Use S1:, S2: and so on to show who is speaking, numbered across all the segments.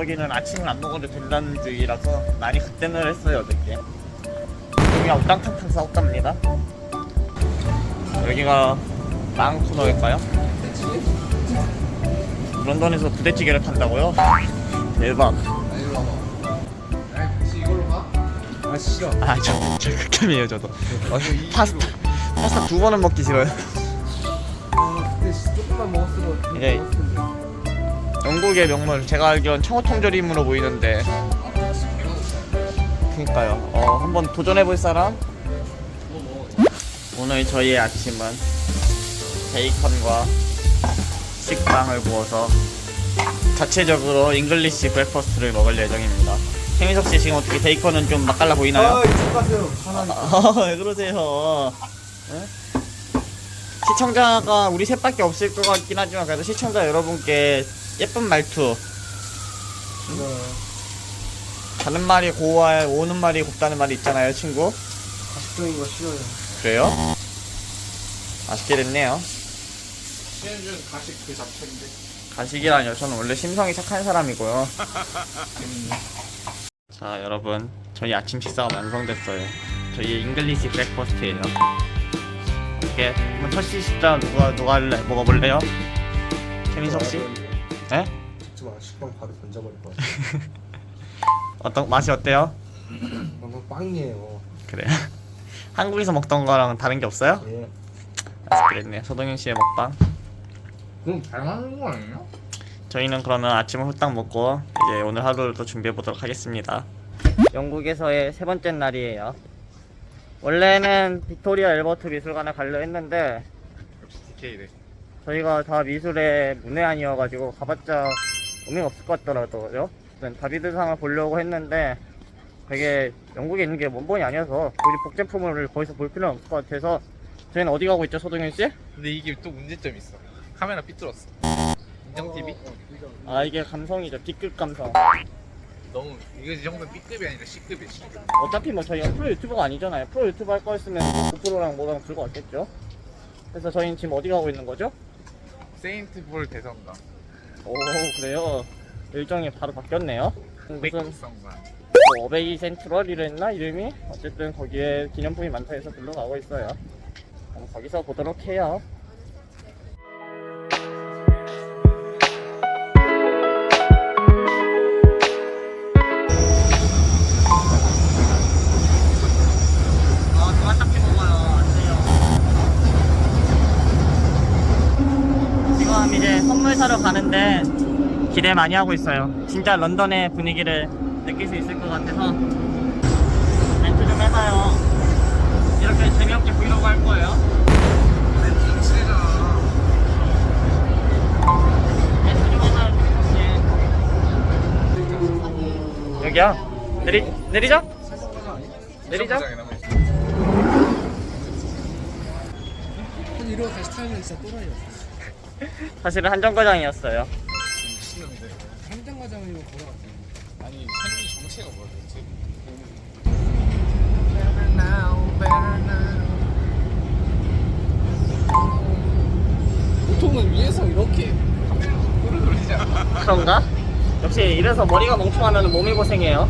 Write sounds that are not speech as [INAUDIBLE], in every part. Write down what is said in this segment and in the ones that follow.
S1: 민석이는 아침을 안 먹어도 된다는 주의라서 많이 그때는 했어요 어저께. 여기가 우당탕탕 싸웠답니다. 여기가 망 코너일까요? 런던에서 부대찌개를 판다고요? 대박.
S2: 아 싫어
S1: 아, 저, 저 극혐이에요, 저도.
S2: 이 [LAUGHS]
S1: 파스타, 파스타 두 번은 먹기 싫어요.
S2: 아 씨, 조금만 먹었으면 좀
S1: 예.
S2: 먹었을 텐데
S1: 영국의 명물, 제가 알기론 청어통조림으로 보이는데. 그니까요. 어, 한번 도전해볼 사람? 오늘 저희의 아침은 베이컨과 식빵을 구워서 자체적으로 잉글리시 브렉퍼스트를 먹을 예정입니다. 최민석 씨 지금 어떻게 베이컨은 좀 맛깔나 보이나요?
S2: 아 이쪽 가세요 하나
S1: 아, 왜 그러세요? 예? 시청자가 우리 셋밖에 없을 것 같긴 하지만 그래도 시청자 여러분께 예쁜 말투. 가는 말이 고와 오는 말이 곱다는 말이 있잖아요 친구.
S2: 가식적인 거 싫어요.
S1: 그래요? 맛있게 됐네요.
S2: 시현준 가식 그 자체인데.
S1: 가식이라뇨. 저는 원래 심성이 착한 사람이고요. [LAUGHS] 자 여러분. 저희 아침 식사가 완성됐어요. 저희 잉글리시 브렉퍼스트예요. 이렇게 한번 첫 식사 누가 누가 할래? 먹어볼래요? 최민석 씨? 네?
S2: 찍지 마 식빵 바로 던져버릴 거야 [LAUGHS]
S1: 어떤 맛이 어때요? [CLEARS THROAT]
S2: 너무 빵이에요
S1: 그래요? [LAUGHS] 한국에서 먹던 거랑 다른 게 없어요?
S2: 예
S1: 맛있게 됐네요 소동현 씨의 먹방
S2: 그럼 잘 맞는 거 아니에요?
S1: 저희는 그러면 아침을 후딱 먹고 이제 오늘 하루를 또 준비해 보도록 하겠습니다. 영국에서의 세 번째 날이에요. 원래는 빅토리아 엘버트 미술관에 가려 했는데
S2: 역시 DK네
S1: 저희가 다 미술의 문외한이어가지고 가봤자 의미가 없을 것 같더라고요. 다비드상을 보려고 했는데 되게 영국에 있는 게 원본이 아니어서 굳이 복제품을 거기서 볼 필요는 없을 것 같아서 저희는 어디 가고 있죠, 소동현 씨?
S3: 근데 이게 또 문제점이 있어. 카메라 삐뚤었어. 인정 TV?
S1: 아 이게 감성이죠, B급 감성.
S3: 너무 이거 이 정도는 B급이 아니라 C급이야 C급.
S1: 어차피 뭐 저희가 프로 유튜버가 아니잖아요. 프로 유튜버 할 거였으면 고프로랑 뭐랑 들고 왔겠죠. 그래서 저희는 지금 어디 가고 있는 거죠?
S3: 세인트 볼 대성당.
S1: 오 그래요. 일정이 바로 바뀌었네요. 무슨
S3: 백성관.
S1: 뭐 어베이 센트럴이라 했나 이름이? 어쨌든 거기에 기념품이 많다 해서 들러 가고 있어요. 그럼 거기서 보도록 해요. 기대 많이 하고 있어요. 진짜 런던의 분위기를 느낄 수 있을 것 같아서 멘트 좀 해봐요. 이렇게 재미없게 브이로그 할 거예요. 멘트 좀좀 해봐요. 예. 여기야. 내리 내리자. 내리자.
S2: 한 이러고 다시 타면 진짜 또라이였어 [LAUGHS]
S1: 사실은 한정거장이었어요.
S2: 한정과장이면 걸어갔어
S3: 아니 현지 정체가 뭐야 도대체?
S2: 보통은 위에서 이렇게
S3: 꿀을 돌리지 않아?
S1: 그런가? 역시 이래서 머리가 멍청하면 몸이 고생해요.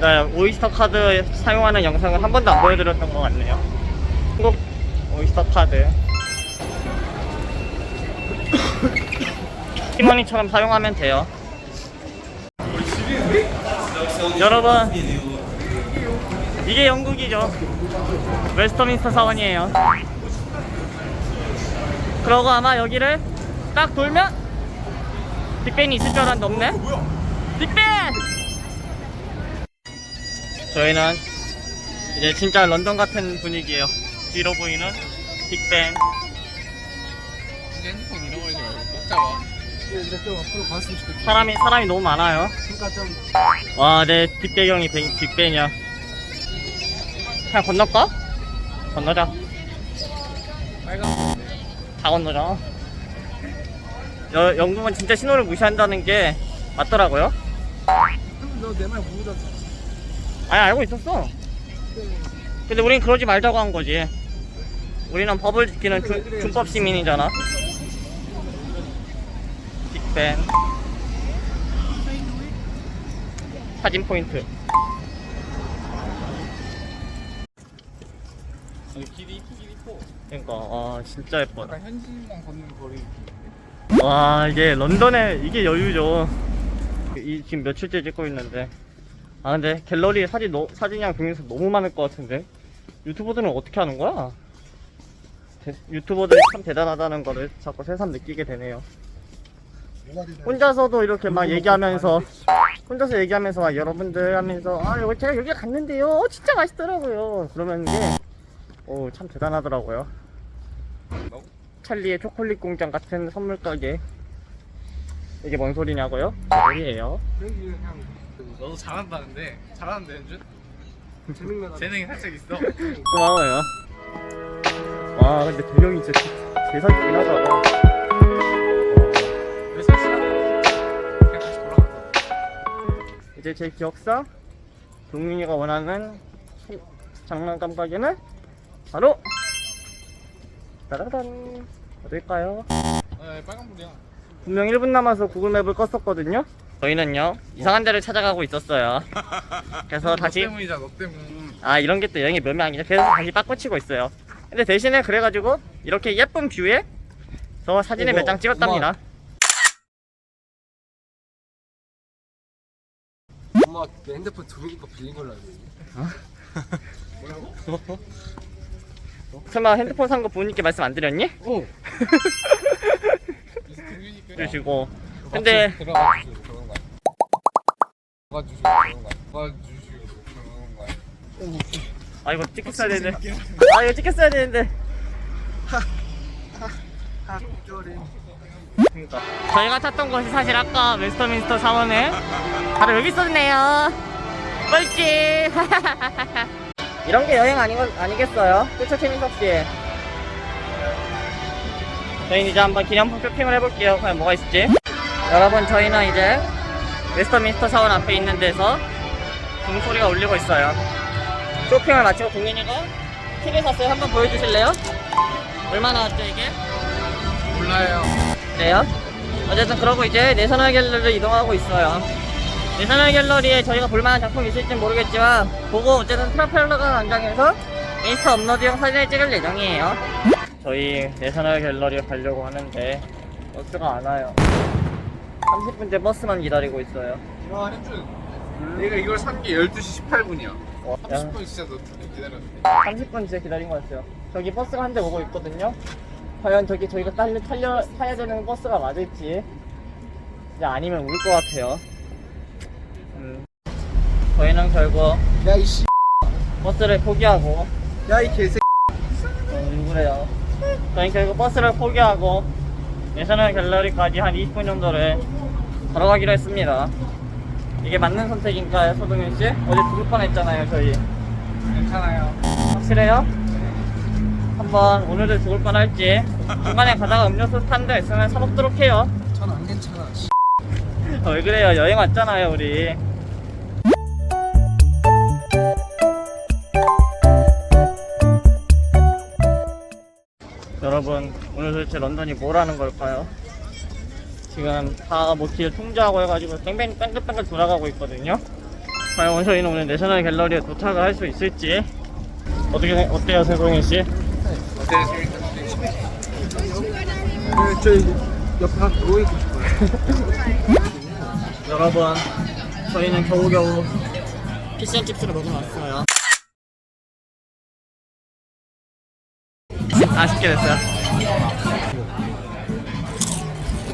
S1: 나 오이스터 카드 사용하는 영상을 한 번도 안 보여드렸던 것 같네요. 한국 오이스터 카드. 티머니처럼 사용하면 돼요. 여러분, 이게 영국이죠. 웨스터민스터 사원이에요. 그러고 아마 여기를 딱 돌면 빅벤이 있을 줄 알았는데 없네? 빅벤! 저희는 이제 진짜 런던 같은 분위기예요. 뒤로 보이는 빅벤.
S3: 핸드폰 잃어버리지 말고 꼭 잡아.
S2: 이제 좀 앞으로 갔으면 좋겠다
S1: 사람이 사람이 너무 많아요.
S2: 그러니까 좀
S1: 와, 내 뒷배경이 빅- 빅벤이야. 그냥 건널까? 건너자.
S3: 빨간
S1: 다 건너자. 여, 영국은 진짜 신호를 무시한다는 게 맞더라고요.
S2: 너내 말 모르잖아
S1: 아니, 알고 있었어. 근데 우린 그러지 말자고 한 거지. 우리는 법을 지키는 준, 준법 시민이잖아. 빅벤. 사진 포인트.
S3: 길이 길이 커.
S1: 그러니까 아 진짜 예뻐요.
S3: 약간 현지인만 걷는 거리.
S1: 와 이게 런던에 이게 여유죠. 이 지금 며칠째 찍고 있는데 아 근데 갤러리에 사진 너, 사진이랑 동영상 너무 많을 것 같은데 유튜버들은 어떻게 하는 거야? 대- 유튜버들이 참 대단하다는 거를 자꾸 새삼 느끼게 되네요. 혼자서도 이렇게 막 얘기하면서 혼자서 얘기하면서 막 여러분들 하면서 아 여기 제가 여기 갔는데요. 어, 진짜 맛있더라고요. 그러면 게오참 대단하더라고요. 찰리의 초콜릿 공장 같은 선물 가게. 이게 뭔 소리냐고요? 소리예요.
S3: 너도 잘한다는데? 잘하는데 현준?
S2: 재능면
S3: 재능이 살짝 있어.
S1: 고마워요. 와 근데 배경이 진짜 대사기긴 하다 이제 제 기억상 동민이가 원하는 시- 장난감 가게는 바로 따라단 어딜까요?
S3: 아, 빨간불이야.
S1: 분명 1분 남아서 구글맵을 껐었거든요 저희는요 이상한 데를 찾아가고 있었어요 [LAUGHS] 그래서
S3: 너
S1: 다시
S3: 때문이자 너 때문.
S1: 아 이런 게 또 여행의 묘미 아니죠 그래서 다시 빠꾸치고 있어요 근데 대신에 그래가지고 이렇게 예쁜 뷰에 저 사진을 몇 장 찍었답니다
S2: 엄마 내 핸드폰 두민이 거 빌린 걸로 알고 있네.
S1: 설마 핸드폰 산 거 부모님께 말씀 안 드렸니?
S2: 어.
S1: 그러시고 근데
S3: 들어가 주시고 그런 거야. 들어가 주시고 그런 거야. 들어가 주시고 그런 거야.
S1: 아 이거 찍혔어야 되는데 아 이거 찍혔어야 되는데 그러니까 저희가 찾던 곳이 사실 아까 웨스터민스터 사원에 바로 여기 있었네요 뻘짓 [LAUGHS] 이런 게 여행 아니, 아니겠어요? 그쵸 최민석 씨 저희는 이제 한번 기념품 쇼핑을 해볼게요 과연 뭐가 있을지 여러분 저희는 이제 웨스터민스터 사원 앞에 있는 데서 종소리가 울리고 있어요 쇼핑을 마치고 동현이가 티를 샀어요. 한번 보여주실래요? 얼마나 왔죠 이게?
S3: 몰라요.
S1: 그래요? 어쨌든 그러고 이제 내셔널 갤러리를 이동하고 있어요. 내셔널 갤러리에 저희가 볼만한 작품이 있을지 모르겠지만 보고 어쨌든 트라펠러가 광장에서 인스타 업로드용 사진을 찍을 예정이에요. 저희 내셔널 갤러리에 가려고 하는데 버스가 안 와요. 30분째 버스만 기다리고 있어요.
S3: 와 현준. 내가 이걸 산 게 12시 18분이야.
S1: 와,
S3: 30분 진짜 너 기다렸는데.
S1: 30분 진짜 기다린 것 같아요. 저기 버스가 한 대 오고 있거든요. 과연 저기 저희가 딸려, 탈려, 타야 되는 버스가 맞을지. 이제 아니면 울 것 같아요. 음. 저희는 결국
S2: 야 이씨.
S1: 버스를 포기하고,
S2: 야 이 개새.
S1: 어, 누구래요? 저희 결국 버스를 포기하고, 내셔널 갤러리까지 한 20분 정도를 걸어가기로 했습니다. 이게 맞는 선택인가요, 소동현 씨? 어제 죽을 뻔했잖아요, 저희.
S3: 괜찮아요.
S1: 확실해요? 한번 오늘도 죽을 뻔할지 중간에 가다가 음료수 탄데 있으면 사먹도록 해요
S2: 전 안 괜찮아. 씨.
S1: 아, 왜 그래요 여행 왔잖아요 우리 여러분 오늘 도대체 런던이 뭐라는 걸까요? 지금 다 모티를 통제하고 해가지고 뺑뺑 뺑글뺑글 돌아가고 있거든요 과연 저희는 오늘 내셔널 갤러리에 도착을 할 수 있을지 어떻게 어때요 세봉이 씨?
S2: 네, 저 옆에 한 누워 있고 싶어요. [LAUGHS]
S1: 여러분 저희는 겨우겨우 피시앤칩스를 먹으러 왔어요. 아쉽게 됐어요.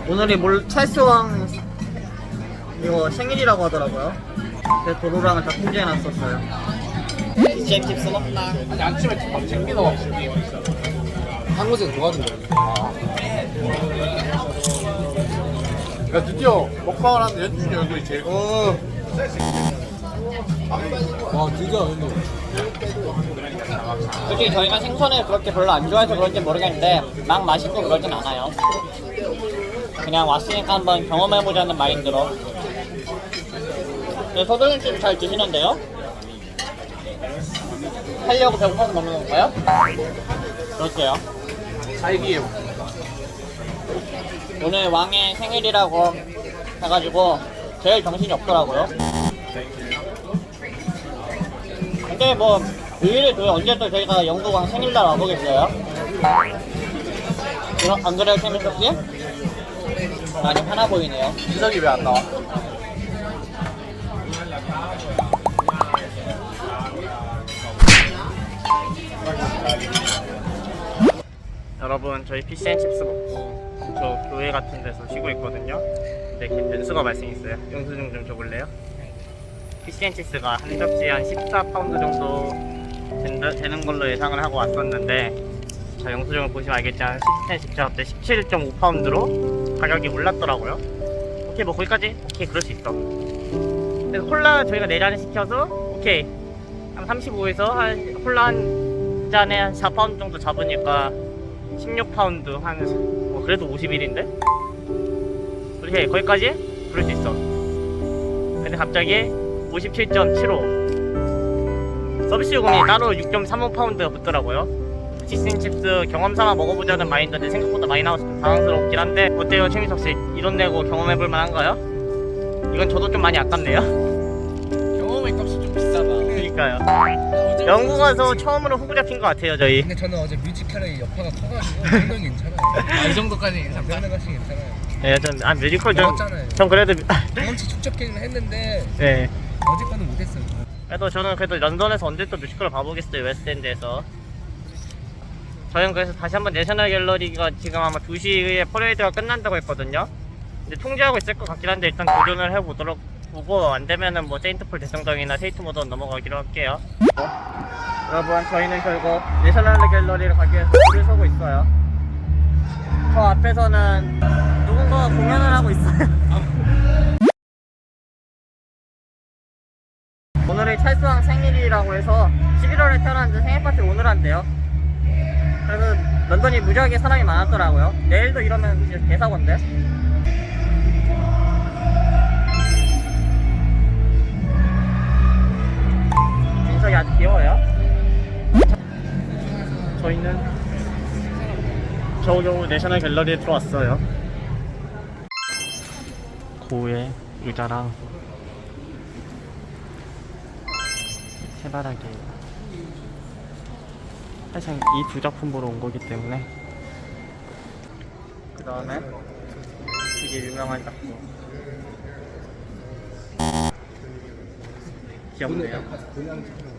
S1: 오늘이 몰 찰스왕 이거 생일이라고 하더라고요. 그래서 도로랑을 다 통제해놨었어요. 피시앤칩스 먹나?
S3: 아니 아침에 밥 챙겨 넣어.
S2: 한 곳에 도와준 거야.
S3: 야 드디어 먹방을 하는 연준이 얼굴이 제일 커.
S2: 어. 와 드디어 운동.
S1: 솔직히 저희가 생선을 그렇게 별로 안 좋아해서 그런지 모르겠는데 막 맛있고 그러진 않아요 그냥 왔으니까 한번 경험해보자는 마인드로 네, 서동현 씨도 잘 드시는데요? 하려고 배고파서 먹는 건가요? 그럴게요.
S3: 딸기에
S1: 오늘 왕의 생일이라고 해가지고 제일 정신이 없더라고요. 근데 뭐 의외로 그 언제 또 저희가 영국 왕 생일날 와보겠어요? 그럼 안 그래요, 최민석 씨? 많이 화나 보이네요.
S3: 민석이 왜 안 나와?
S1: 여러분 저희 피시앤칩스 먹고 저 교회 같은 데서 쉬고 있거든요. 근데 이렇게 변수가 발생했어요. 영수증 좀 줘볼래요? 피시앤칩스가 한 접시에 한 14파운드 정도 된다, 되는 걸로 예상을 하고 왔었는데 자 영수증을 보시면 알겠지만 10, 10, 10, 17.5파운드로 가격이 올랐더라고요. 오케이 뭐 거기까지? 오케이 그럴 수 있어. 그래서 콜라 저희가 4잔을 시켜서 오케이. 한 35에서 한 콜라 한 잔에 한 4파운드 정도 잡으니까 16파운드 한뭐 그래도 50일인데? 그렇게 거기까지? 그럴 수 있어. 근데 갑자기 57.75 서비스 요금이 따로 6.35파운드가 붙더라고요. 치킨 칩스 경험 삼아 먹어보자는 마인드인데 생각보다 많이 나와서 좀 당황스럽긴 한데 어때요? 최민석 씨 이돈 내고 경험해볼 만한가요? 이건 저도 좀 많이 아깝네요 그러니까요 영국 와서 처음으로 후보 잡힌 것 같아요 저희
S2: 근데 저는 어제 뮤지컬의 여파가 커가지고 설명 괜찮아요.
S3: 아, 이 정도까지 괜찮다.
S2: 장난같이 괜찮아요.
S1: 예, 전, 아, 뮤지컬 전,
S2: 먹었잖아요.
S1: 전 그래도,
S2: 경험치 축적기는 했는데
S1: 예.
S2: 어제 거는 못했어요.
S1: 그래도 저는 그래도 런던에서 언제 또 뮤지컬을 봐보겠어요 웨스트엔드에서 저희는 그래서 다시 한번 내셔널 갤러리가 지금 아마 2시에 퍼레이드가 끝난다고 했거든요 근데 통제하고 있을 것 같긴 한데 일단 도전을 해보도록 보고 안 되면은 뭐 세인트폴 대성당이나 세이트 모던 넘어가기로 할게요 여러분 저희는 결국 내셔널 갤러리를 가기 위해서 줄을 서고 있어요 저 앞에서는 누군가가 공연을 하고 있어요 [LAUGHS] 오늘이 찰스왕 생일이라고 해서 11월에 태어났는데 생일 파티 오늘 한대요. 그래서 런던이 무지하게 사람이 많았더라고요. 내일도 이러면 대사건데. 민석이 아주 귀여워요. 저희는 겨우겨우 내셔널 갤러리에 들어왔어요. 고의 의자랑 해바라기 사실 이 두 작품 보러 온 거기 때문에 그 다음에 되게 유명한 작품 귀엽네요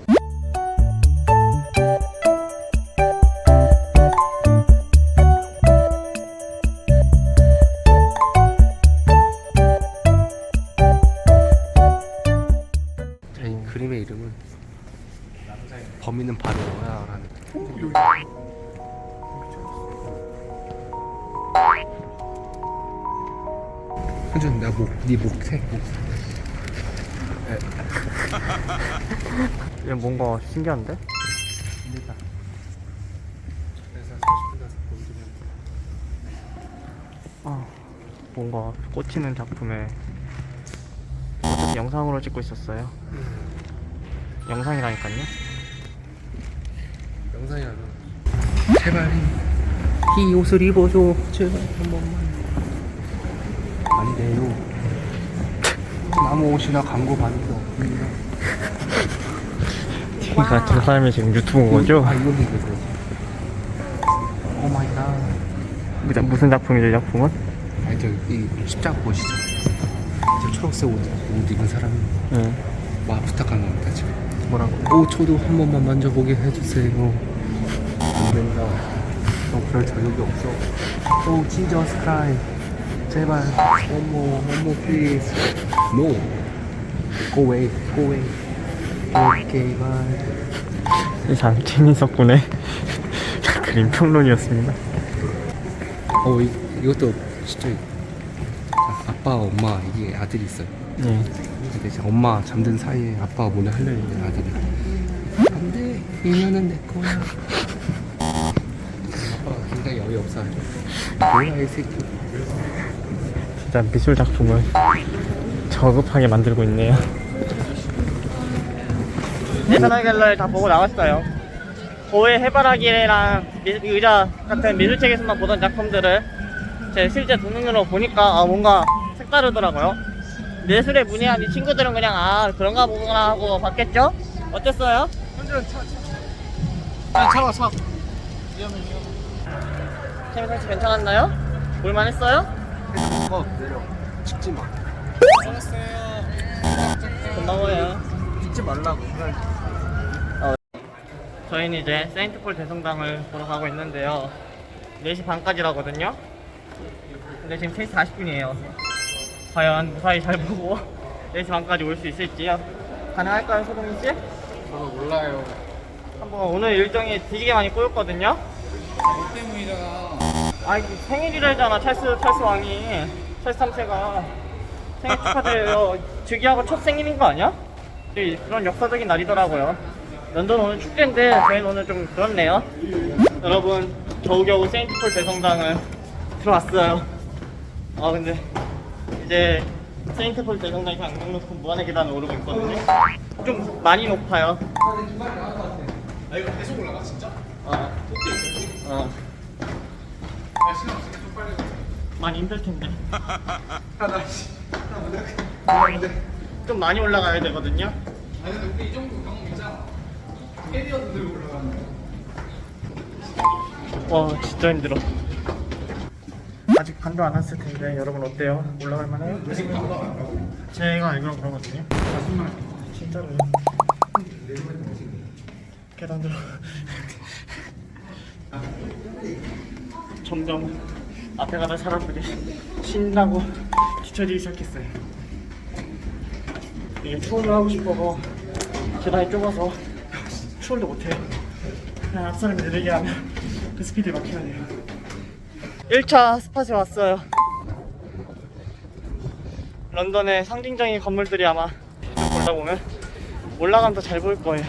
S2: 이 그림의 이름은 범인은 바로 너야라는. 현준 색. 목.
S1: 이거 뭔가 신기한데?
S2: 그래서 30분 가서 보여주면.
S1: 아, 뭔가 꽂히는 작품에 영상으로 찍고 있었어요 영상이라니까요
S2: 영상이라도. 제발 이 옷을 입어줘. 제발 한 번만. 안 돼요. 아무 옷이나 광고 받을 게 없습니다.
S1: 그러니까 저 사람이 지금 유튜브 온 거죠?
S2: 아 이거 이거죠. 오 마이 갓.
S1: 무슨- 무슨 작품이죠 이 작품은?
S2: 저이 십자가 보시죠. 저 초록색 옷, 옷 입은 사람이
S1: 네
S2: 와 부탁한 겁니다 지금.
S1: 뭐라고?
S2: 오 저도 한 번만 만져보게 해주세요. 안 된다. 너 그럴 자격이 없어. 오 진저 스카이. 제발. 어머 어머 please. No. Go away. Go away. 오케이 바이.
S1: 이 사람 최민석 군의 그림 평론이었습니다
S2: 어 이, 이것도 진짜 아, 아빠 엄마 이게 아들이 있어요.
S1: 네
S2: 근데 이제 엄마 잠든 사이에 아빠가 몰래 하려 했는데 아들이 안돼 인연은 내 거야. 아빠가 굉장히 어이없어하죠. 뭐야 이 새끼.
S1: 진짜 미술 작품을 저급하게 만들고 있네요 내셔널 갤러리 다 보고 나왔어요 고해 해바라기랑 미- 의자 같은 미술책에서만 보던 작품들을 제 실제 눈으로 보니까 아, 뭔가 색다르더라고요. 예술에 문의한 이 친구들은 그냥 아 그런가 보구나 하고 봤겠죠? 어땠어요?
S3: 차와 차
S1: 태민 씨 괜찮았나요? 볼만했어요?
S2: 어 내려 찍지 마
S1: 고마워요.
S2: 찍지 말라고 그냥
S1: 저희는 이제 세인트폴 대성당을 보러 가고 있는데요. 4시 반까지라거든요. 근데 지금 3시 40분이에요. 과연 무사히 잘 보고 [LAUGHS] 4시 반까지 올 수 있을지요? 가능할까요, 소동민 씨?
S3: 저도 몰라요
S1: 한번 오늘 일정이 되게 많이 꼬였거든요.
S3: 뭐 때문이잖아
S1: 아, 이게 생일이래잖아, 찰스, 찰스 왕이. 찰스 3세가. 생일 축하드려요. 즉위하고 첫 생일인 거 아니야? 이- 그런 역사적인 날이더라고요. 런던 오늘 축제인데, 저희는 오늘 좀 그렇네요. 여러분, 겨우겨우 세인트폴 대성당을 들어왔어요. 아, 근데, 이제, 세인트폴 대성당이 안경 놓고 무한의 계단을 오르고 있거든요. 좀 많이 높아요.
S3: 아 이거 계속 올라가 진짜?
S1: 어. 어.
S3: 야 시간 없으니까 좀 빨리 가자
S1: 많이 힘들 텐데. [LAUGHS]
S3: 아나씨
S1: 좀 많이 올라가야 되거든요.
S3: 아니 근데 우리 이 정도 경험 있잖아 캐리어도 들고 올라가는
S1: 와 진짜 힘들어. 아직 반도 안 왔을 텐데 여러분 어때요? 올라갈 만해요? 제가 알기로 그러거든요. 진짜로요. 계단 들어. 점점 앞에 가는 사람들이 신나고 뒤처지기 시작했어요. 이게 추월을 하고 싶어서 계단이 좁아서 추월도 못해요. 그냥 앞 사람이 느리게 하면 그 스피드에 막혀야 돼요. 1차 스팟에 왔어요. 런던의 상징적인 건물들이 아마 쭉 보다 보면 올라가면 더 잘 보일 거예요.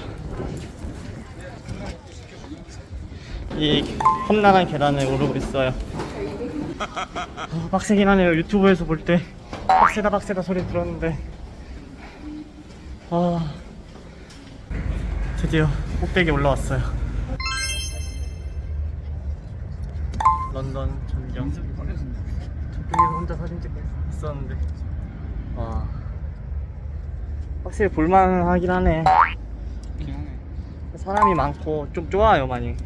S1: 이 험난한 계단을 오르고 있어요. 어, 빡세긴 하네요. 유튜브에서 볼 때 빡세다 빡세다 소리 들었는데 아 드디어 꼭대기 올라왔어요. 런던 전경. 저쪽에서 혼자 사진 찍고 있었는데. 와 확실히 볼만하긴 하네. 사람이 많고 좀 좋아요 많이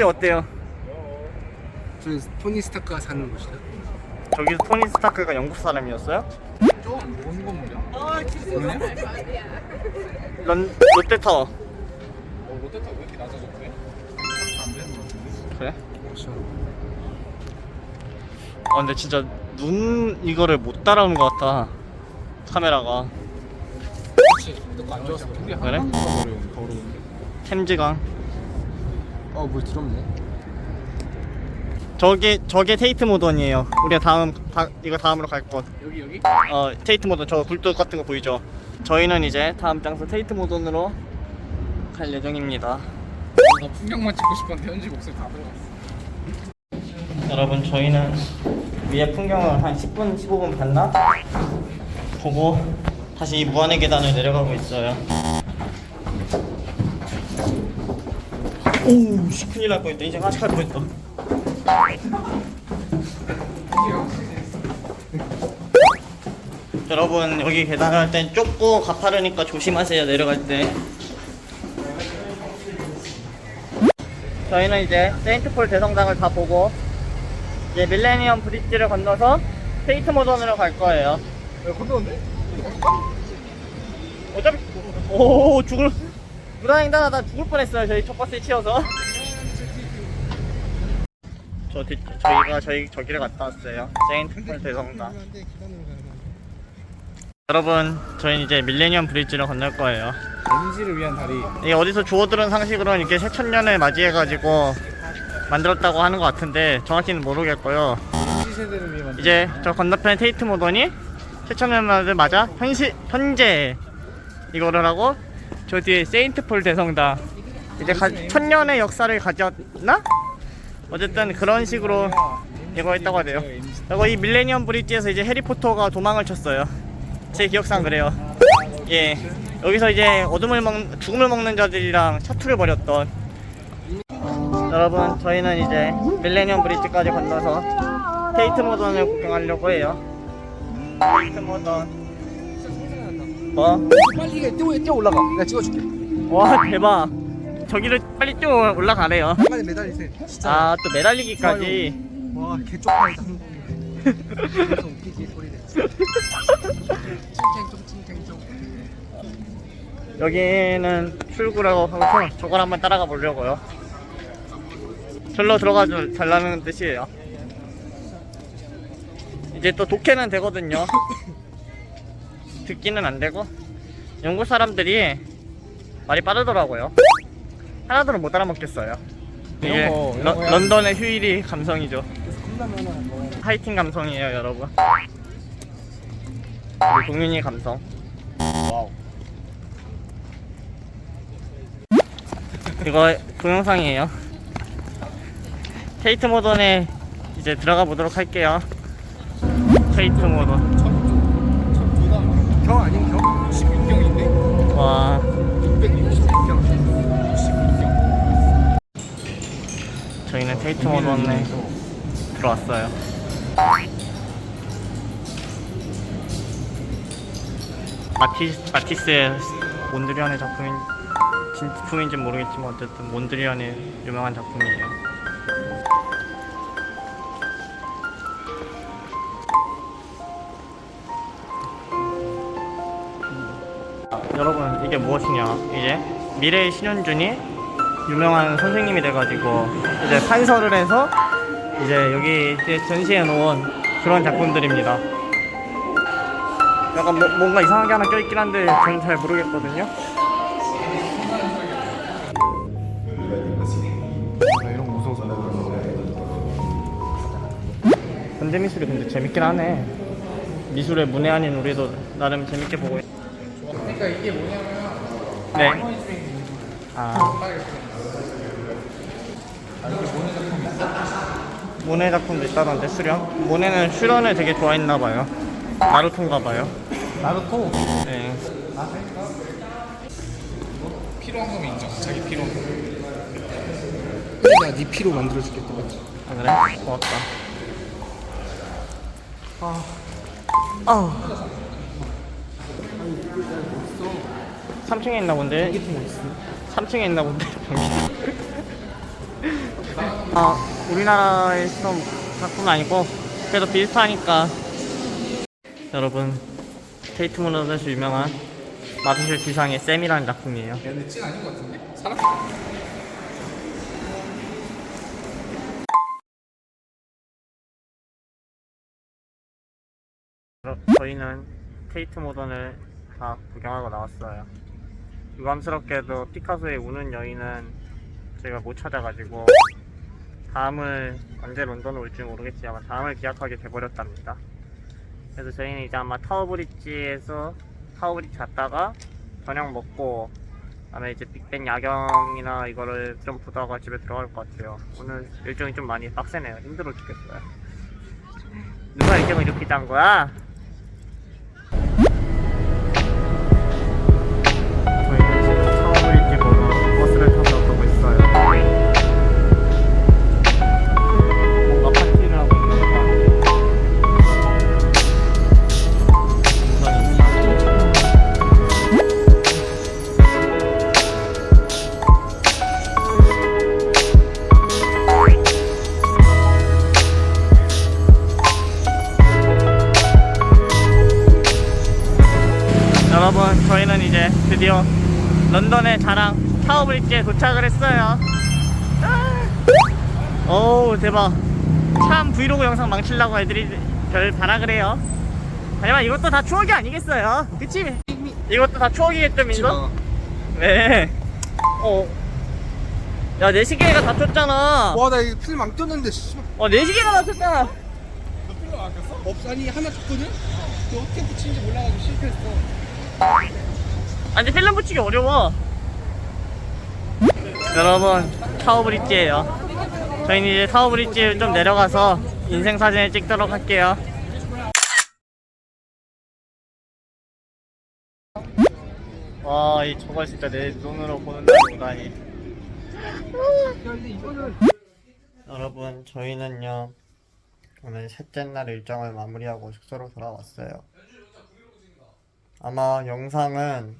S1: 씨 어때요?
S2: 저 토니 스타크가 사는 곳이다
S1: 저기서 토니 스타크가 영국 사람이었어요?
S3: 좀 무슨 건물이야?
S1: 런 롯데타워
S3: 어 롯데타 왜 이렇게 낮아졌대? 안 되는 거 같은데?
S1: 그래?
S2: 그렇죠
S1: 아 근데 진짜 눈 이거를 못 따라오는 것 같다 카메라가
S3: 그치 롯데가 안 좋았어
S1: 그래? 템즈강
S2: 어물 더럽네
S1: 저게 저게 테이트 모던이에요 우리가 다음 다, 이거 다음으로 갈곳
S3: 여기 여기?
S1: 어 테이트 모던 저 굴뚝 같은 거 보이죠? 저희는 이제 다음 장소 테이트 모던으로 갈 예정입니다
S3: 나 풍경만 찍고 싶었는데 현지 목소리 다 들어갔어
S1: 여러분 저희는 위에 풍경을 한 10분 15분 봤나? 보고 다시 이 무한의 계단을 내려가고 있어요 오우 씨 큰일 날 뻔했다 이제 아직 할 뻔했다 여러분 여기 계단을 할땐 좁고 가파르니까 조심하세요 내려갈 때 저희는 이제 세인트폴 대성당을 다 보고 이제 밀레니엄 브릿지를 건너서 테이트 모던으로 갈 거예요.
S3: 야 건너는데?
S1: 어차피 오 죽을 무단횡단하다 나 죽을 뻔했어요. 저희 첫 버스에 치여서. 저 뒤, 저희가 저희 저기를 갔다 왔어요. 세인트폴 대성당. 여러분, 저희는 이제 밀레니엄 브릿지를 건널 거예요.
S3: MG를 위한 다리
S1: 이게 어디서 주워들은 상식으로는 이렇게 새천년을 맞이해가지고 만들었다고 하는 것 같은데 정확히는 모르겠고요.
S3: MG 세대를 위해 만든
S1: 이제 저 건너편 테이트 모던이 최첨단을 맞아 현시, 현재 이거를 하고 저 뒤에 세인트폴 대성당 이제 가, 천년의 역사를 가졌나? 어쨌든 그런 식으로 이거 했다고 하네요. 그리고 이 밀레니엄 브릿지에서 이제 해리포터가 도망을 쳤어요. 제 기억상 그래요. 예. 여기서 이제 어둠을 먹 죽음을 먹는 자들이랑 사투를 벌였던. 여러분 저희는 이제 밀레니엄 브릿지까지 건너서 테이트 모던을 구경하려고 해요. 테이트 모던 뭐?
S2: 빨리 이게 뛰어, 뛰어 올라가. 내가 찍어줄게.
S1: 와 대박. 저기를 빨리 뛰어 올라가래요.
S2: 한마디 매달리세요 진짜
S1: 아 또 매달리기까지.
S2: 와 개 쪽팔리다 그래서 웃기지 찡탱 찡탱
S1: 여기는 출구라고 하고서 저걸 한번 따라가 보려고요. 절로 들어가 줄 달라는 뜻이에요. 이제 또 독해는 되거든요 [LAUGHS] 듣기는 안 되고 영국 사람들이 말이 빠르더라고요 하나들은 못 알아먹겠어요 이게
S2: 거, 이런
S1: 러-
S2: 거야.
S1: 런던의 휴일이 감성이죠 하이틴 감성이에요 여러분 그리고 동윤이 감성
S2: 와우
S1: 이거 동영상이에요. 테이트 모던에 이제 들어가 보도록 할게요. 테이트 모던.
S2: 경 아닌 경?
S3: 16경인데
S1: 와,
S2: 666경
S1: 저희는 테이트 모던에 들어왔어요. 마티스, 마티스의 몬드리안의 작품인 진품인지 는 모르겠지만 어쨌든 몬드리안의 유명한 작품이에요. 이게 무엇이냐 이제 미래의 신현준이 유명한 선생님이 돼가지고 이제 판서를 해서 이제 여기 이제 전시해 놓은 그런 작품들입니다. 약간 뭐- 뭔가 이상하게 하나 껴있긴 한데 저는 잘 모르겠거든요. 현대 미술이 근데 재밌긴 하네. 미술의 문외한인 우리도 나름 재밌게 보고 있...
S3: 그러니까 이게 뭐냐면
S1: 네. 아. 모네 작품도 있다던데 수련? 모네는 수련을 되게 좋아했나 봐요. 나루토인가 봐요.
S2: 나루토
S1: 네.
S3: 필요한 거면 인정 자기 필요한 거
S2: 내가 네 피로 만들어줄게 똑같이
S1: 아 그래? 고맙다. 아. 아. 3층에 있나 본데.
S2: 이게 뭐 있어?
S1: 3층에 있나 본데. [LAUGHS] 아, 우리나라의 좀 작품은 아니고 그래도 비슷하니까. 여러분, 테이트 모너에서 유명한 마비실 기상의 쌤이라는 작품이에요.
S3: 야 근데 찐 아닌 거 같은데? 사람?
S1: 저- 저희는 테이트 모던을 다 구경하고 나왔어요. 유감스럽게도 피카소의 우는 여인은 제가 못 찾아가지고 다음을 언제 런던 올지 모르겠지만 다음을 기약하게 돼버렸답니다. 그래서 저희는 이제 아마 타워브릿지에서 타워브릿지 갔다가 저녁 먹고 그다음에 이제 빅벤 야경이나 이거를 좀 보다가 집에 들어갈 것 같아요. 오늘 일정이 좀 많이 빡세네요. 힘들어 죽겠어요. 누가 일정을 이렇게 짠 거야? 여러분 저희는 이제 드디어 런던의 자랑 타워브릿지에 도착을 했어요. 오 대박. 참 브이로그 영상 망치려고 애들이 별 반항을 해요. 하지만 이것도 다 추억이 아니겠어요? 그치? 이것도 다 추억이겠죠 민서? 네. 어. 야 내 시계가 다쳤잖아.
S2: 와 나 이거 필름 안 떴는데 씨발
S1: 어 내 시계가 다쳤잖아
S3: 없 아니 하나 줬거든? 어떻게 붙이는지 몰라가지고 실패했어
S1: 아니 필름 붙이기 어려워. 여러분 타워브릿지예요. 저희는 이제 타워브릿지를 좀 내려가서 인생 사진을 찍도록 할게요. 와 이 저걸 진짜 내 눈으로 보는 날이. 오다니 여러분 저희는요 오늘 셋째 날 일정을 마무리하고 숙소로 돌아왔어요 아마 영상은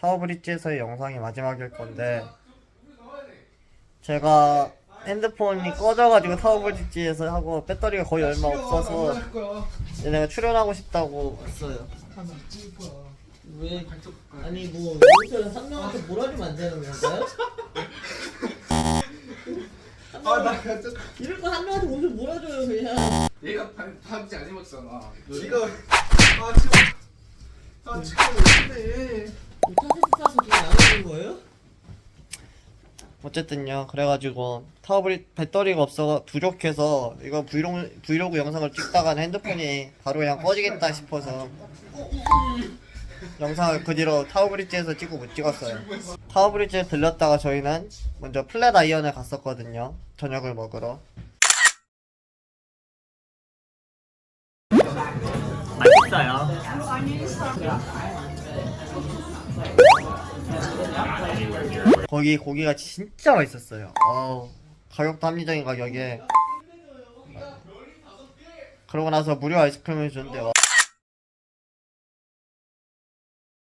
S1: 타워브릿지에서의 영상이 마지막일 건데 제가 핸드폰이 꺼져가지고 타워브릿지에서 하고 배터리가 거의 얼마 없어서 내가 출연하고 싶다고 왔어요. 왜? 아니 뭐 여기서 한 명한테 몰아주면 안 되는 건가요?
S3: 아나 진짜
S1: 이럴 거 한 명한테 옷을 몰아줘요 그냥.
S3: 얘가 반, 반지 안 입었잖아. 네가 아 지금
S1: 어쨌든요 그래가지고 타워브릿 배터리가 없어 부족해서 이거 브이로그, 브이로그 영상을 찍다가 핸드폰이 바로 그냥 꺼지겠다 싶어서 영상을 그 뒤로 타워브릿지에서 찍고 못 찍었어요. 타워브릿지에 들렸다가 저희는 먼저 플랫 아이언을 갔었거든요 저녁을 먹으러 거기 고기가 진짜 맛있었어요. 어우, 가격도 합리적인 가격에. 그러고 나서 무료 아이스크림을 주는데 와.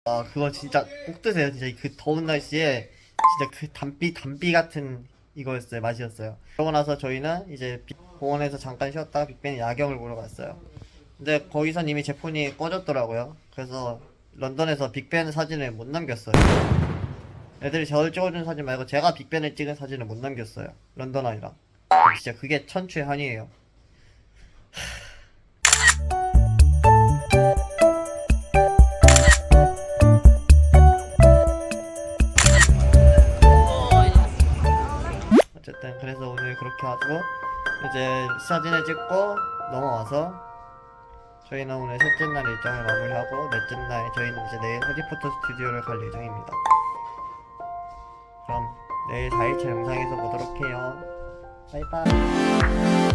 S1: 아 그거 진짜 꼭 드세요. 진짜 그 더운 날씨에 진짜 그 담비 담비 같은 이거였어요. 맛이었어요. 그러고 나서 저희는 이제 빅- 공원에서 잠깐 쉬었다가 빅벤 야경을 보러 갔어요. 근데 거기선 이미 제 폰이 꺼졌더라고요. 그래서 런던에서 빅벤 사진을 못 남겼어요. 애들이 저를 찍어준 사진 말고 제가 빅벤을 찍은 사진을 못 남겼어요. 런던 아이랑. 진짜 그게 천추의 한이에요. [SIGHS] 어쨌든 그래서 오늘 그렇게 하고 이제 사진을 찍고 넘어와서 저희는 오늘 셋째 날 일정을 마무리하고 넷째 날 저희는 이제 내일 해리포터 스튜디오를 갈 예정입니다. 그럼 내일 4일차 영상에서 보도록 해요. 바이바이.